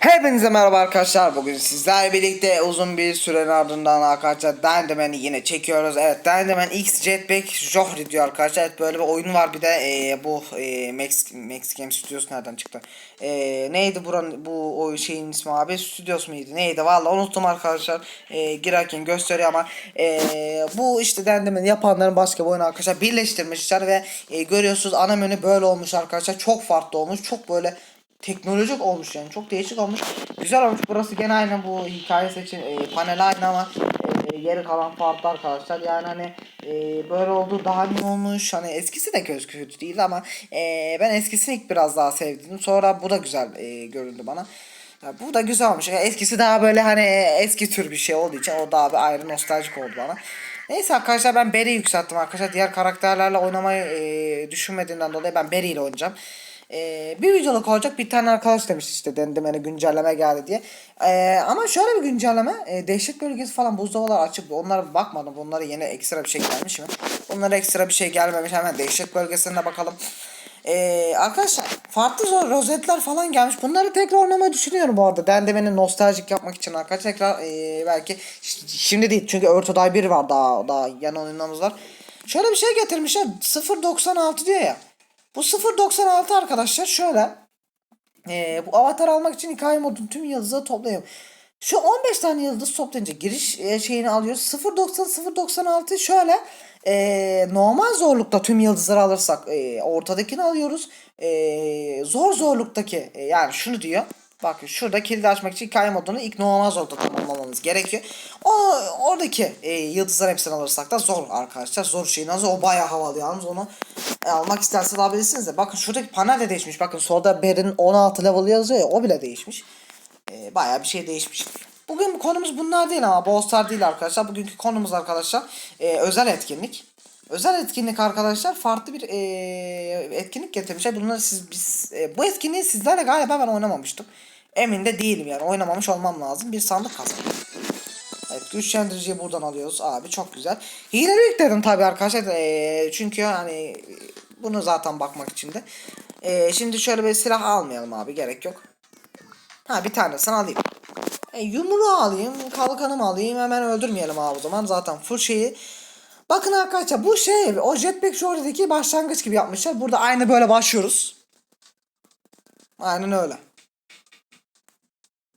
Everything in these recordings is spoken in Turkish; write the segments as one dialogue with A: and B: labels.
A: Hepinize merhaba arkadaşlar. Bugün sizlerle birlikte uzun bir sürenin ardından arkadaşlar Dendeman'i yine çekiyoruz. Evet Dendeman X Jetpack Johri diyor arkadaşlar. Evet böyle bir oyun var bir de e, bu e, Max, Max Game Studios nereden çıktı? E, neydi buranın bu o şeyin ismi abi? Studios muydu? Neydi? Vallahi unuttum arkadaşlar. E, girerken gösteriyor ama e, bu işte Dendeman'i yapanların başka bir oyunu arkadaşlar birleştirmişler ve e, görüyorsunuz ana menü böyle olmuş arkadaşlar. Çok farklı olmuş. Çok böyle teknolojik olmuş yani çok değişik olmuş. Güzel olmuş. Burası gene aynı bu hikaye seçim e, panel aynı ama e, geri kalan farklı arkadaşlar. Yani hani e, böyle oldu daha iyi olmuş. Hani eskisi de kötü kötü değil ama e, ben eskisini ilk biraz daha sevdim. Sonra bu da güzel e, göründü bana. Ya bu da güzel olmuş. Eskisi daha böyle hani eski tür bir şey olduğu için o daha bir ayrı nostaljik oldu bana. Neyse arkadaşlar ben Barry'i yükselttim arkadaşlar. Diğer karakterlerle oynamayı e, düşünmediğimden dolayı ben Barry ile oynayacağım. Ee, bir videoluk olacak bir tane arkadaş demiş işte dedim hani güncelleme geldi diye. Ee, ama şöyle bir güncelleme e, dehşet bölgesi falan buzdolaplar açık. Onlara bakmadım. Bunlara yeni ekstra bir şey gelmiş mi? Onlara ekstra bir şey gelmemiş. Hemen dehşet bölgesine bakalım. Ee, arkadaşlar farklı zor rozetler falan gelmiş. Bunları tekrar oynamayı düşünüyorum bu arada. Dendemenin nostaljik yapmak için arkadaşlar. Tekrar e, belki şimdi değil çünkü Ortoday 1 var daha daha yan oyunlarımız var. Şöyle bir şey getirmişler 0.96 diyor ya. Bu 0.96 arkadaşlar şöyle. Ee, bu avatar almak için hikaye modun tüm yıldızları toplayalım. Şu 15 tane yıldız toplayınca giriş e, şeyini alıyoruz. 0.90 0.96 şöyle e, normal zorlukta tüm yıldızları alırsak e, ortadakini alıyoruz. E, zor zorluktaki e, yani şunu diyor. Bakın şurada kilidi açmak için hikaye modunu ilk normal zorlukta tamamlamamız gerekiyor. O oradaki e, yıldızlar hepsini alırsak da zor arkadaşlar. Zor şey nasıl o bayağı havalı yalnız onu e, almak isterseniz alabilirsiniz de. Bakın şuradaki panel de değişmiş. Bakın solda Ber'in 16 level yazıyor ya o bile değişmiş. E, bayağı bir şey değişmiş. Bugün konumuz bunlar değil ama Ballstar değil arkadaşlar. Bugünkü konumuz arkadaşlar e, özel etkinlik. Özel etkinlik arkadaşlar farklı bir e, etkinlik getirmişler. Bunları siz biz e, bu etkinliği sizlerle galiba ben oynamamıştım. Emin de değilim yani oynamamış olmam lazım. Bir sandık kazandım. Evet güçlendiriciyi buradan alıyoruz abi çok güzel. Hileli yükledim tabi arkadaşlar. E, çünkü hani bunu zaten bakmak için de. E, şimdi şöyle bir silah almayalım abi gerek yok. Ha bir tanesini alayım. E, yumruğu alayım, kalkanımı alayım hemen öldürmeyelim abi o zaman. Zaten full şeyi. Bakın arkadaşlar bu şey o Jetpack Shorty'deki başlangıç gibi yapmışlar. Burada aynı böyle başlıyoruz. Aynen öyle.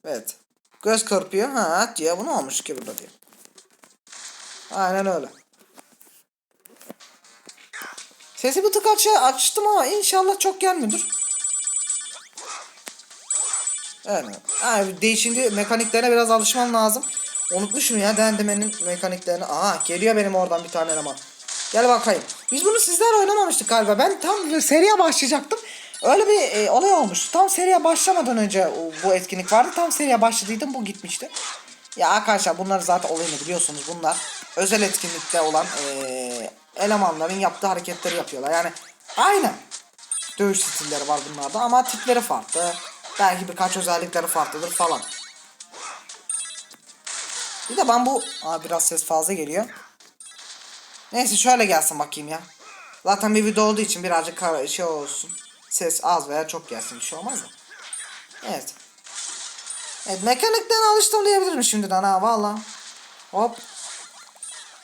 A: Evet. Göz kırpıyor. Ha diye bu ne olmuş ki burada diye. Aynen öyle. Sesi bir tık aç açtım ama inşallah çok gelmiyordur. Evet. Abi değişince mekaniklerine biraz alışmam lazım. Unutmuşum ya dendemenin mekaniklerini. Aa geliyor benim oradan bir tane eleman. Gel bakayım. Biz bunu sizler oynamamıştık galiba. Ben tam seriye başlayacaktım. Öyle bir e, olay olmuş. Tam seriye başlamadan önce o- bu etkinlik vardı. Tam seriye başladıydım bu gitmişti. Ya arkadaşlar bunlar zaten olayını biliyorsunuz. Bunlar özel etkinlikte olan e, elemanların yaptığı hareketleri yapıyorlar. Yani aynen dövüş stilleri var bunlarda ama tipleri farklı. Belki birkaç özellikleri farklıdır falan. Bir de ben bu... Aa, biraz ses fazla geliyor. Neyse şöyle gelsin bakayım ya. Zaten bir video olduğu için birazcık şey olsun. Ses az veya çok gelsin bir şey olmaz da. Evet. Evet mekanikten alıştım diyebilirim şimdiden ha valla. Hop.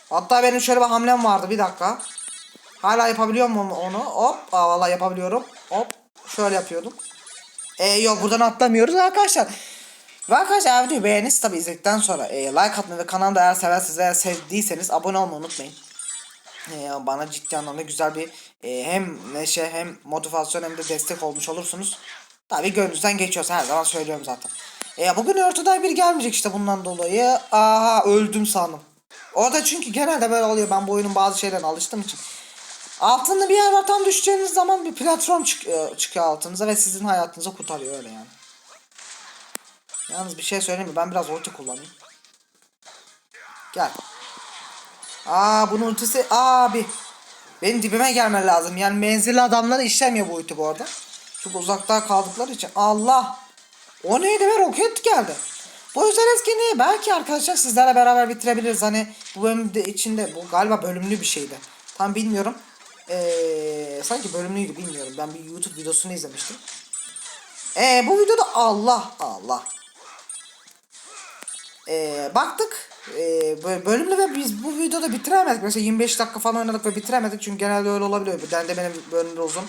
A: Hatta benim şöyle bir hamlem vardı bir dakika. Hala yapabiliyor muyum onu? Hop. Aa valla yapabiliyorum. Hop. Şöyle yapıyordum. E, yok buradan atlamıyoruz arkadaşlar. Ve arkadaşlar videoyu beğeniniz tabi izledikten sonra e, like atmayı ve kanalda eğer seversiniz veya sevdiyseniz abone olmayı unutmayın. E, bana ciddi anlamda güzel bir e, hem neşe hem motivasyon hem de destek olmuş olursunuz. Tabi gönlünüzden geçiyorsa her zaman söylüyorum zaten. E, bugün örtüden bir gelmeyecek işte bundan dolayı. Aha öldüm sandım. Orada çünkü genelde böyle oluyor. Ben bu oyunun bazı şeylerine alıştığım için. Altında bir yer var tam düşeceğiniz zaman bir platform çıkıyor, çıkıyor altınıza ve sizin hayatınızı kurtarıyor öyle yani. Yalnız bir şey söyleyeyim mi? Ben biraz ulti kullanayım. Gel. Aa bunun ultisi abi. Benim dibime gelmen lazım. Yani menzilli adamları işlemiyor bu ulti bu arada. Çok uzakta kaldıkları için. Allah. O neydi be roket geldi. Bu özel etkinliği belki arkadaşlar sizlerle beraber bitirebiliriz. Hani bu bölüm de içinde bu galiba bölümlü bir şeydi. Tam bilmiyorum. Ee, sanki bölümlüydü bilmiyorum. Ben bir YouTube videosunu izlemiştim. Ee, bu videoda Allah Allah. Ee, baktık. Böyle bölümle ve biz bu videoda bitiremedik. Mesela 25 dakika falan oynadık ve bitiremedik. Çünkü genelde öyle olabiliyor. Bu dende benim bölümde uzun.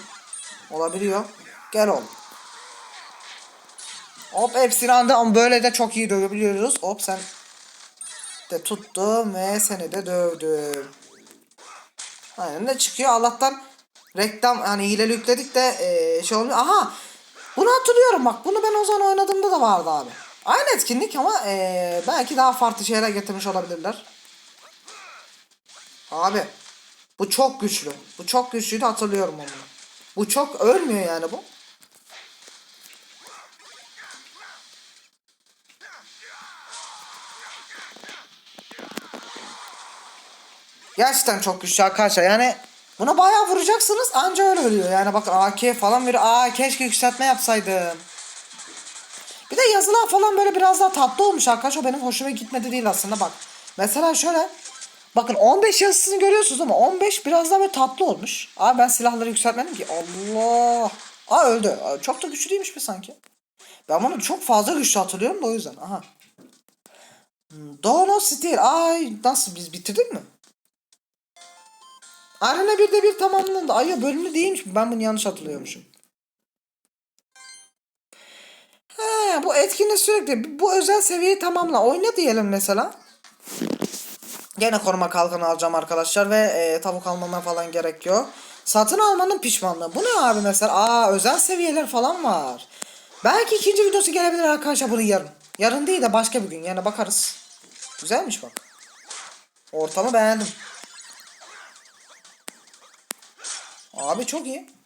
A: Olabiliyor. Gel oğlum. Hop hepsini anda ama böyle de çok iyi dövebiliyoruz. Hop sen de tuttum ve seni de dövdüm. Aynen ne çıkıyor Allah'tan reklam hani hileli yükledik de eee, şey olmuyor. Aha bunu hatırlıyorum bak bunu ben o zaman oynadığımda da vardı abi. Aynı etkinlik ama eee, belki daha farklı şeyler getirmiş olabilirler. Abi bu çok güçlü. Bu çok güçlüydü hatırlıyorum onu. Bu çok ölmüyor yani bu. Gerçekten çok güçlü arkadaşlar. Yani buna bayağı vuracaksınız anca öyle ölüyor. Yani bakın AK falan veriyor. Aa keşke yükseltme yapsaydım. Yazılar falan böyle biraz daha tatlı olmuş arkadaşlar. O benim hoşuma gitmedi değil aslında bak. Mesela şöyle. Bakın 15 yazısını görüyorsunuz ama 15 biraz daha böyle tatlı olmuş. Abi ben silahları yükseltmedim ki. Allah. Aa öldü. Çok da güçlü değilmiş mi sanki? Ben bunu çok fazla güçlü hatırlıyorum da o yüzden. Aha. Hmm, Dono Steel. Ay nasıl biz bitirdik mi? Arena 1'de bir tamamlandı. Ay ya bölümlü değilmiş. Ben bunu yanlış hatırlıyormuşum. He, bu etkinlik sürekli bu özel seviyeyi tamamla. Oyna diyelim mesela. Gene koruma kalkanı alacağım arkadaşlar ve e, tavuk almama falan gerek yok. Satın almanın pişmanlığı. Bu ne abi mesela? Aa özel seviyeler falan var. Belki ikinci videosu gelebilir arkadaşlar bunu yarın. Yarın değil de başka bir gün. Yani bakarız. Güzelmiş bak. Ortamı beğendim. Abi çok iyi.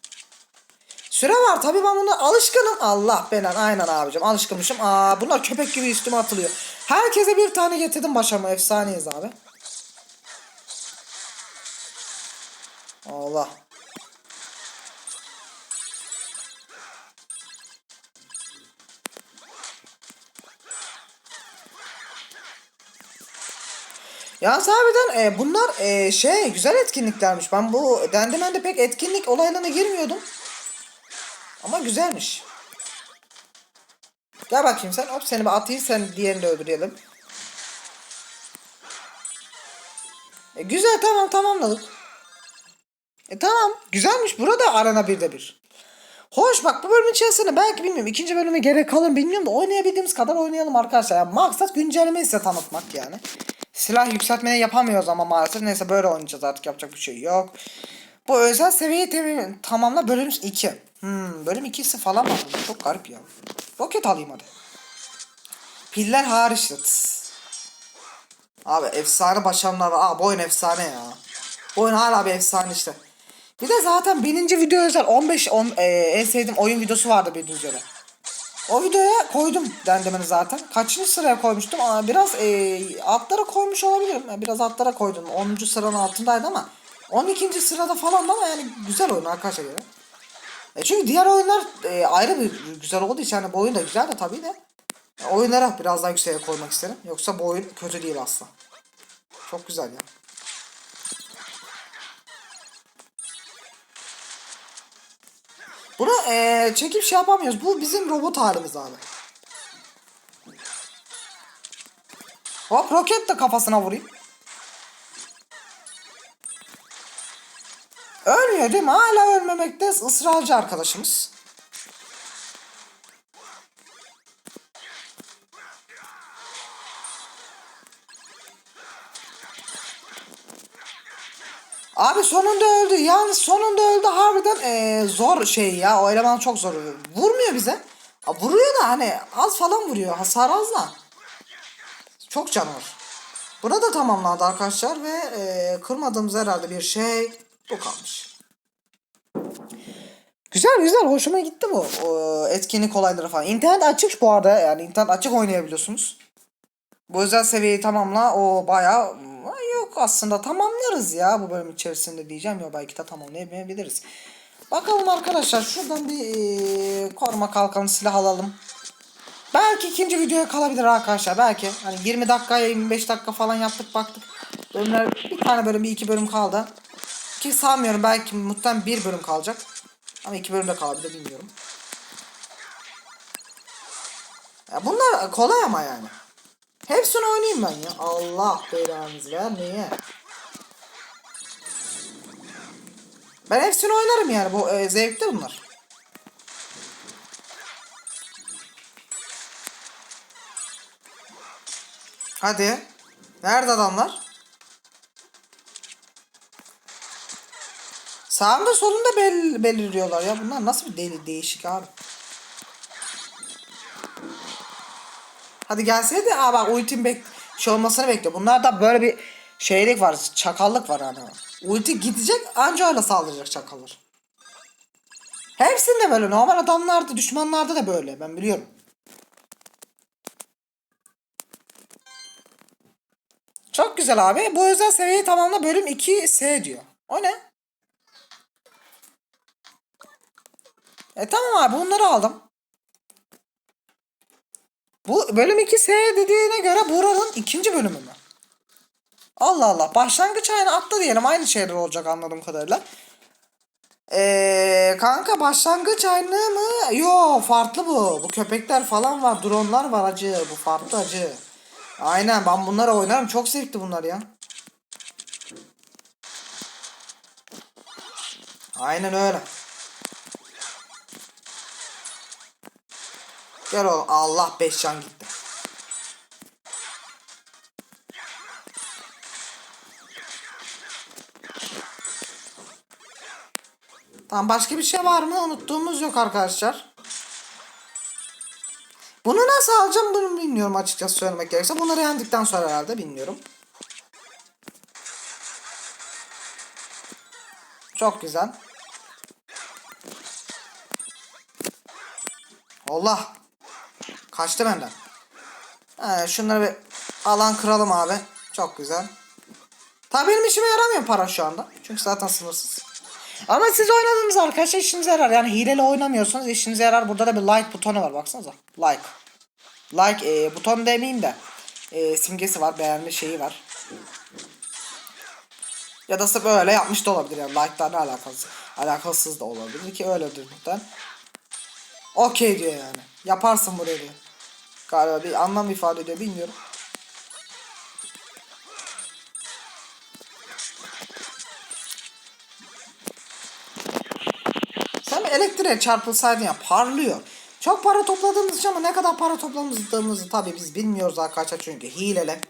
A: Süre var tabi ben buna alışkınım. Allah belan aynen abicim alışkınmışım. Aa bunlar köpek gibi üstüme atılıyor. Herkese bir tane getirdim başıma efsaneyiz abi. Allah. Yalnız harbiden e, bunlar e, şey güzel etkinliklermiş. Ben bu Dendimen'de pek etkinlik olaylarına girmiyordum. Ama güzelmiş. Gel bakayım sen. Hop seni bir atayım sen diğerini de öldürelim. E, güzel tamam tamamladık. E tamam güzelmiş. Burada arena 1'de bir. Hoş bak bu bölümün içerisinde belki bilmiyorum ikinci bölüme gerek kalır bilmiyorum da oynayabildiğimiz kadar oynayalım arkadaşlar. Yani maksat güncellemeyi size tanıtmak yani. Silah yükseltmeye yapamıyoruz ama maalesef. Neyse böyle oynayacağız artık yapacak bir şey yok. Bu özel seviyeyi tem- tamamla bölüm 2. Hmm, bölüm 2'si falan var. Çok garip ya. Roket alayım hadi. Piller hariç de. tıs. Abi efsane başarımlar var. Aa bu oyun efsane ya. Bu oyun hala bir efsane işte. Bir de zaten bininci video özel 15 on, e, en sevdiğim oyun videosu vardı bildiğiniz üzere. O videoya koydum dendemeni zaten. Kaçıncı sıraya koymuştum? Aa, biraz e, altlara koymuş olabilirim. Biraz altlara koydum. 10. sıranın altındaydı ama 12. sırada falan ama yani güzel oyun arkadaşlar göre. E çünkü diğer oyunlar e, ayrı bir güzel olduğu için yani bu oyun da güzel de tabii de. E, oyunlara biraz daha yükseğe koymak isterim. Yoksa bu oyun kötü değil aslında. Çok güzel ya. Bunu e, çekip şey yapamıyoruz. Bu bizim robot halimiz abi. Hop roket de kafasına vurayım. Ölmüyor değil mi? Hala ölmemekte ısrarcı arkadaşımız. Abi sonunda öldü. Yani sonunda öldü harbiden eee, zor şey ya. O eleman çok zor. Vurmuyor bize. Ha, vuruyor da hani az falan vuruyor. Hasar az da. Çok canavar. Burada tamamlandı arkadaşlar ve eee, kırmadığımız herhalde bir şey bu kalmış. Güzel güzel hoşuma gitti bu o, etkinlik olayları falan. İnternet açık bu arada yani internet açık oynayabiliyorsunuz. Bu özel seviyeyi tamamla o bayağı Ay yok aslında tamamlarız ya bu bölüm içerisinde diyeceğim ya belki de tamamlayamayabiliriz. Bakalım arkadaşlar şuradan bir eee, koruma kalkanı silah alalım. Belki ikinci videoya kalabilir arkadaşlar belki. Hani 20 dakikaya 25 dakika falan yaptık baktık. Bölümler bir tane bölüm bir iki bölüm kaldı. Ki sanmıyorum belki muhtemelen bir bölüm kalacak. Ama iki bölüm de kalabilir bilmiyorum. Ya bunlar kolay ama yani. Hepsini oynayayım ben ya. Allah belanızı vermeye. Ben hepsini oynarım yani. Bu e, zevkli bunlar. Hadi. Nerede adamlar? Sağında solunda bel belirliyorlar ya. Bunlar nasıl bir deli değişik abi. Hadi gelseydi aa bak ultim bek şey olmasını bekliyor. Bunlarda böyle bir şeylik var, çakallık var hani. Ulti gidecek anca öyle saldıracak çakallar. Hepsinde böyle normal adamlarda, düşmanlarda da böyle ben biliyorum. Çok güzel abi. Bu özel seviyeyi tamamla bölüm 2S diyor. O ne? E tamam abi bunları aldım. Bu bölüm 2S dediğine göre buranın ikinci bölümü mü? Allah Allah. Başlangıç aynı atla diyelim. Aynı şeyler olacak anladığım kadarıyla. Eee kanka başlangıç aynı mı? Yo farklı bu. Bu köpekler falan var. Dronlar var acı. Bu farklı acı. Aynen ben bunları oynarım. Çok zevkli bunlar ya. Aynen öyle. Gel oğlum. Allah 5 can gitti. Tamam başka bir şey var mı? Unuttuğumuz yok arkadaşlar. Bunu nasıl alacağım bunu bilmiyorum açıkçası söylemek gerekirse. Bunları yendikten sonra herhalde bilmiyorum. Çok güzel. Allah. Kaçtı benden. He, şunları bir alan kıralım abi. Çok güzel. Tabii benim işime yaramıyor para şu anda. Çünkü zaten sınırsız. Ama siz oynadığınız arkadaşlar işinize yarar. Yani hileli oynamıyorsunuz işinize yarar. Burada da bir like butonu var baksanıza. Like. Like e, buton demeyeyim de. E, simgesi var. Beğenme şeyi var. Ya da sırf öyle yapmış da olabilir yani. Like'lar ne alakası? Alakasız da olabilir ki öyledir muhtemelen. Okey diyor yani. Yaparsın buraya diyor. Galiba bir anlam ifade ediyor bilmiyorum. Sen elektriğe çarpılsaydın ya parlıyor. Çok para topladığımız için ama ne kadar para topladığımızı tabii biz bilmiyoruz arkadaşlar çünkü hilele.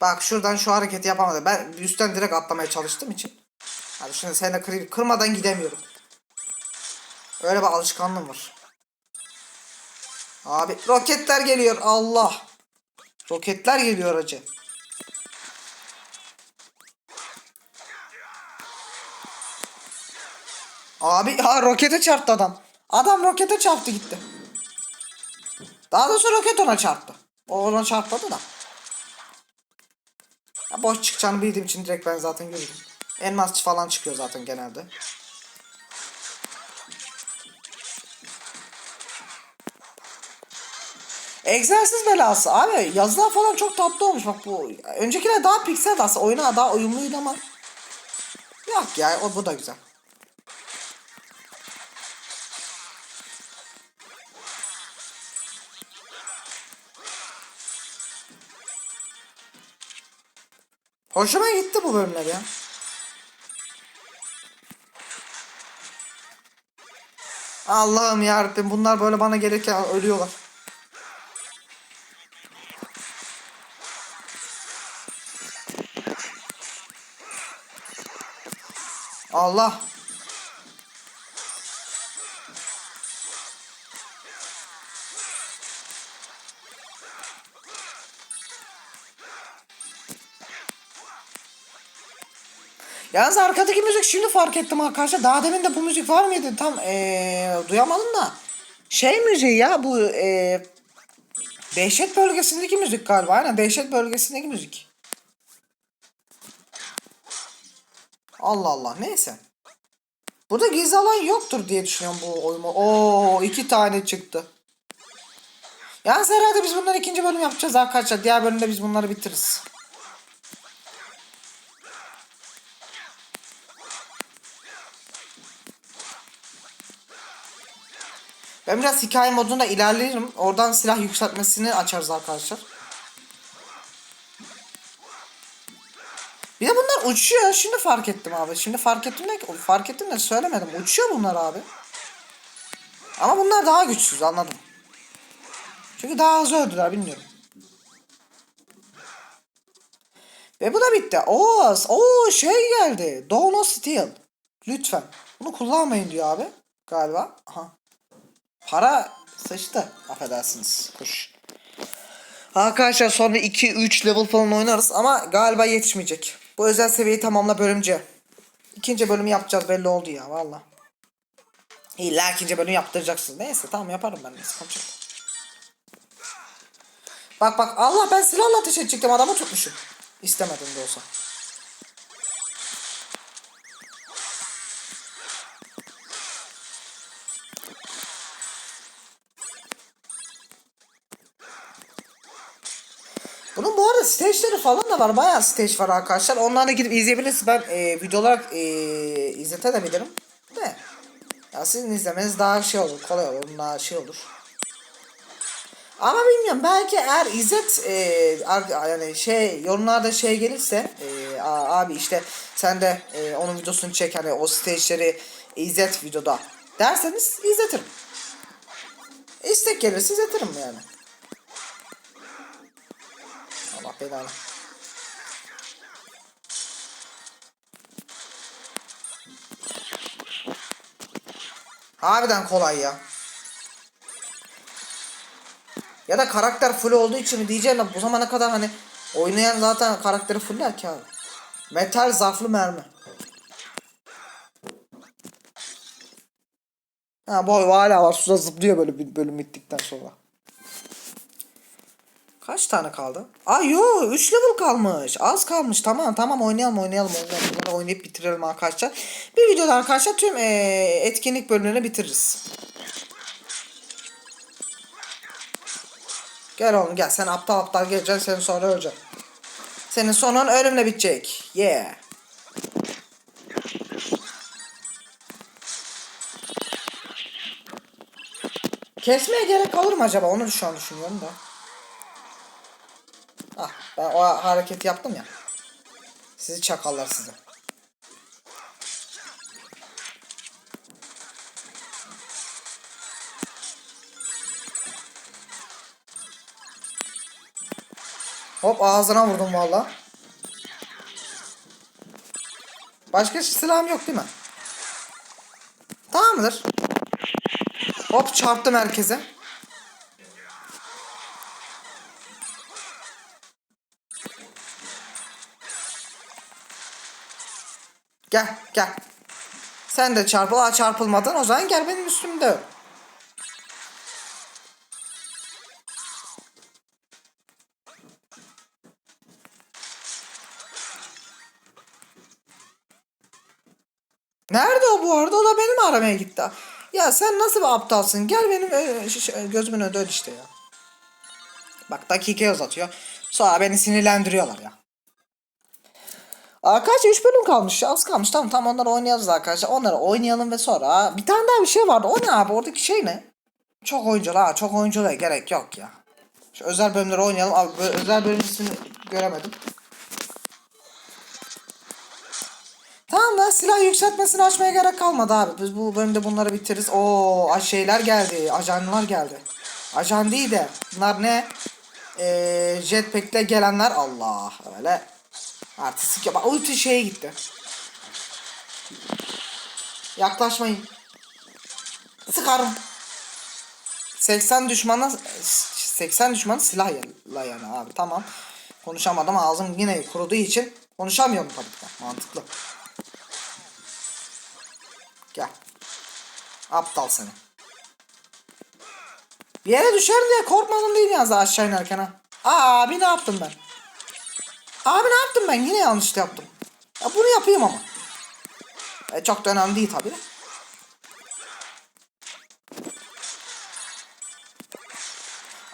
A: Bak şuradan şu hareketi yapamadım. Ben üstten direkt atlamaya çalıştığım için. Hadi şimdi seni kırayım. Kırmadan gidemiyorum. Öyle bir alışkanlığım var. Abi roketler geliyor. Allah. Roketler geliyor acı. Abi ha rokete çarptı adam. Adam rokete çarptı gitti. Daha doğrusu roket ona çarptı. O ona çarpmadı da. Ya boş çıkacağını bildiğim için direkt ben zaten gördüm. Elmas falan çıkıyor zaten genelde. Egzersiz belası abi yazılar falan çok tatlı olmuş bak bu öncekiler daha piksel aslında oyuna daha uyumluydu ama yok ya o bu da güzel. Hoşuma gitti bu bölümler ya. Allah'ım yarabbim bunlar böyle bana gelirken ölüyorlar. Allah. Yalnız arkadaki müzik şimdi fark ettim arkadaşlar. Daha demin de bu müzik var mıydı? Tam ee, duyamadım da. Şey müziği ya bu ee, Dehşet bölgesindeki müzik galiba. Aynen dehşet bölgesindeki müzik. Allah Allah neyse. Burada gizli alan yoktur diye düşünüyorum bu oyunu. Oo iki tane çıktı. Yalnız herhalde biz bunları ikinci bölüm yapacağız arkadaşlar. Diğer bölümde biz bunları bitiririz. Ben biraz hikaye modunda ilerlerim. Oradan silah yükseltmesini açarız arkadaşlar. Bir de bunlar uçuyor. Şimdi fark ettim abi. Şimdi fark ettim de fark ettim de söylemedim. Uçuyor bunlar abi. Ama bunlar daha güçsüz anladım. Çünkü daha hızlı öldüler bilmiyorum. Ve bu da bitti. Oo, o şey geldi. Dawn of Steel. Lütfen. Bunu kullanmayın diyor abi. Galiba. Aha. Para sıçtı. Affedersiniz. Kuş. Arkadaşlar sonra 2-3 level falan oynarız ama galiba yetişmeyecek. Bu özel seviyeyi tamamla bölümce. İkinci bölümü yapacağız belli oldu ya valla. İlla ikinci bölüm yaptıracaksınız. Neyse tamam yaparım ben. Yok. Bak bak Allah ben silahla ateş edecektim adamı tutmuşum. İstemedim de olsa. Stage'leri falan da var. Bayağı stage var arkadaşlar. Onları da gidip izleyebilirsiniz. Ben e, video olarak e, izletebilirim. De. Ya sizin izlemeniz daha şey olur. Kolay olur. Daha şey olur. Ama bilmiyorum belki eğer İzzet e, yani şey yorumlarda şey gelirse e, "Aa, abi işte sen de e, onun videosunu çek hani o stage'leri İzzet videoda derseniz izletirim. İstek gelirse izletirim yani. Allah belanı. Harbiden kolay ya. Ya da karakter full olduğu için mi diyeceğim bu zamana kadar hani oynayan zaten karakteri fuller ki abi. Metal zarflı mermi. Ha boy hala var suda zıplıyor böyle bir bölüm bittikten sonra. Kaç tane kaldı? Ay yo 3 level kalmış. Az kalmış. Tamam tamam oynayalım oynayalım oynayalım. Bunları oynayıp bitirelim arkadaşlar. Bir videoda arkadaşlar tüm eee, etkinlik bölümlerini bitiririz. Gel oğlum gel. Sen aptal aptal geleceksin. Sen sonra öleceksin. Senin sonun ölümle bitecek. Yeah. Kesmeye gerek kalır mı acaba? Onu şu an düşünüyorum da. Ben o hareketi yaptım ya. Sizi çakallar size. Hop ağzına vurdum valla. Başka silahım yok değil mi? Tamamdır. Hop çarptım herkese. Gel gel. Sen de çarpıl. Aa çarpılmadın. O zaman gel benim üstümde. Nerede o bu arada? O da benim aramaya gitti. Ya sen nasıl bir aptalsın? Gel benim ş- gözümün önünde işte ya. Bak dakikayı uzatıyor. Sonra beni sinirlendiriyorlar ya. Arkadaşlar 3 bölüm kalmış. Az kalmış. Tamam tamam onları oynayalım arkadaşlar. Onları oynayalım ve sonra bir tane daha bir şey vardı. O ne abi? Oradaki şey ne? Çok oyunculu ha. Çok oyunculuğa gerek yok ya. Şu özel bölümleri oynayalım. Abi özel bölüm göremedim. Tamam lan silah yükseltmesini açmaya gerek kalmadı abi. Biz bu bölümde bunları bitiririz. Oo şeyler geldi. Ajanlar geldi. Ajan değil de bunlar ne? Ee, jetpack'le gelenler Allah öyle. Artistik ya. Bak ulti şeye gitti. Yaklaşmayın. Sıkarım. 80 düşmana 80 düşman silahla yani abi tamam. Konuşamadım ağzım yine kuruduğu için konuşamıyorum tabii ki. Mantıklı. Gel. Aptal seni. Bir yere düşer diye korkmadım değil yalnız aşağı inerken ha. Abi ne yaptım ben? Abi ne yaptım ben? Yine yanlış yaptım. Ya bunu yapayım ama. E, çok da önemli değil tabii.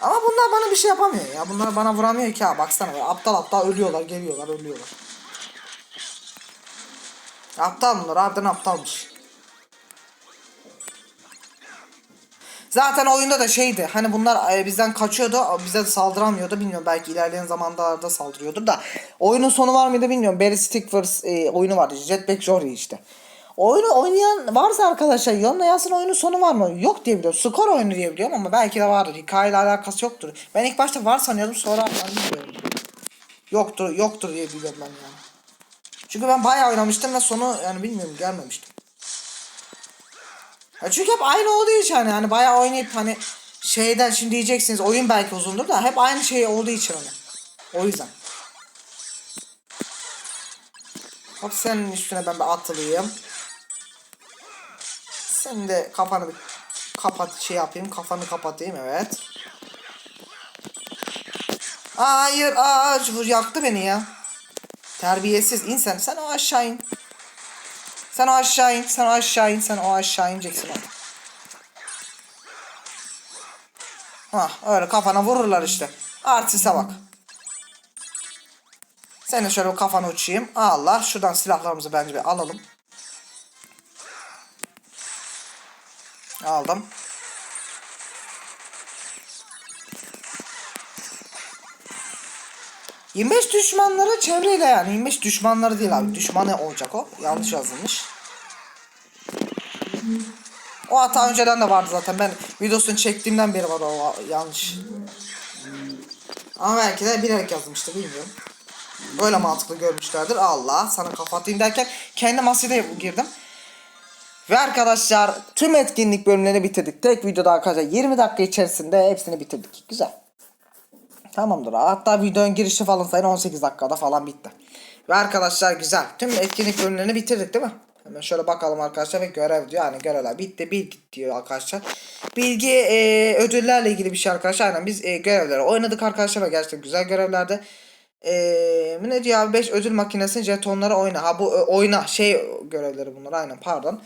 A: Ama bunlar bana bir şey yapamıyor ya. Bunlar bana vuramıyor ki ha. Baksana böyle aptal aptal ölüyorlar, geliyorlar, ölüyorlar. Aptal bunlar, harbiden aptalmış. Zaten oyunda da şeydi hani bunlar e, bizden kaçıyordu bize de saldıramıyordu bilmiyorum belki ilerleyen zamanlarda saldırıyordur da oyunun sonu var mıydı bilmiyorum Barry Stickers e, oyunu vardı Jetpack Jory işte. Oyunu oynayan varsa arkadaşlar yorumla yazsın oyunun sonu var mı? Yok diye biliyorum. Skor oyunu diye biliyorum ama belki de vardır. Hikayeyle alakası yoktur. Ben ilk başta var sanıyordum sonra bilmiyorum. Yoktur, yoktur diye biliyorum ben yani. Çünkü ben bayağı oynamıştım ve sonu yani bilmiyorum gelmemiştim. Ya çünkü hep aynı olduğu için hani, hani bayağı oynayıp hani şeyden şimdi diyeceksiniz oyun belki uzundur da hep aynı şey olduğu için hani. O yüzden. Hop senin üstüne ben bir atılayım. Sen de kafanı bir kapat şey yapayım kafanı kapatayım evet. Hayır bu yaktı beni ya. Terbiyesiz insan sen o aşağı in. Sen o aşağı in, sen o aşağı in, sen o aşağı ineceksin onu. Hah öyle kafana vururlar işte. Artiste bak. Senin şöyle kafanı uçayım. Allah şuradan silahlarımızı bence bir alalım. Aldım. ...25 düşmanları çevreyle yani... ...25 düşmanları değil abi... ...düşmanı olacak o... ...yanlış yazılmış. O hata önceden de vardı zaten... ...ben videosunu çektiğimden beri var o yanlış. Ama belki de bilerek yazılmıştır bilmiyorum. Öyle mantıklı görmüşlerdir. Allah sana kapatayım derken... ...kendi masaya girdim. Ve arkadaşlar tüm etkinlik bölümlerini bitirdik. Tek videoda arkadaşlar 20 dakika içerisinde hepsini bitirdik. Güzel. Tamamdır. Hatta videonun girişi falan sayın 18 dakikada falan bitti. Ve arkadaşlar güzel. Tüm etkinlik bölümlerini bitirdik değil mi? Hemen şöyle bakalım arkadaşlar ve görev diyor. Yani görevler bitti. Bilgi diyor arkadaşlar. Bilgi e, ödüllerle ilgili bir şey arkadaşlar. Aynen biz e, görevleri oynadık arkadaşlar ve gerçekten güzel görevlerde. Eee ne diyor abi 5 ödül makinesi jetonları oyna. Ha bu e, oyna şey görevleri bunlar aynen pardon.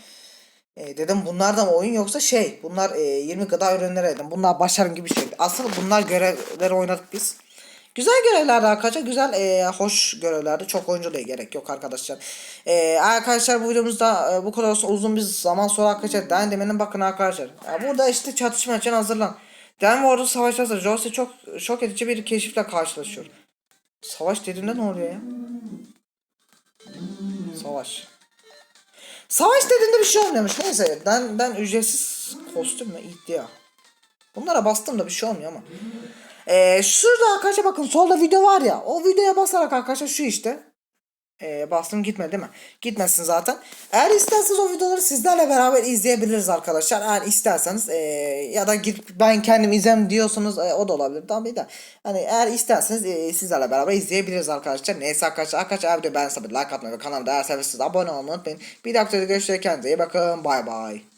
A: E, dedim bunlar da mı oyun yoksa şey bunlar e, 20 gıda ürünleri dedim. Bunlar başarım gibi şey. Asıl bunlar görevleri oynadık biz. Güzel görevlerdi arkadaşlar. Güzel e, hoş görevlerdi. Çok oyuncu da gerek yok arkadaşlar. E, arkadaşlar bu videomuzda e, bu kadar olsun uzun bir zaman sonra arkadaşlar Dan demenin bakın arkadaşlar. Ya burada işte çatışma için hazırlan. Ve ordu savaşlarsa Jose çok şok edici bir keşifle karşılaşıyor. Savaş dediğimde ne oluyor ya? Savaş. Savaş dediğinde bir şey olmuyormuş. Neyse ben, ben ücretsiz kostüm mü iddia. Bunlara bastım da bir şey olmuyor ama. Ee, şurada arkadaşlar bakın solda video var ya. O videoya basarak arkadaşlar şu işte. Ee, bastım gitmedi değil mi? Gitmesin zaten. Eğer isterseniz o videoları sizlerle beraber izleyebiliriz arkadaşlar. Eğer isterseniz ee, ya da git ben kendim izlem diyorsanız ee, o da olabilir tabii de. Hani eğer isterseniz ee, sizlerle beraber izleyebiliriz arkadaşlar. Neyse arkadaşlar arkadaşlar de ben sabit like atmayı ve kanalda eğer seversiniz abone olmayı unutmayın. Bir dakika görüşürüz kendinize iyi bakın. Bay bay.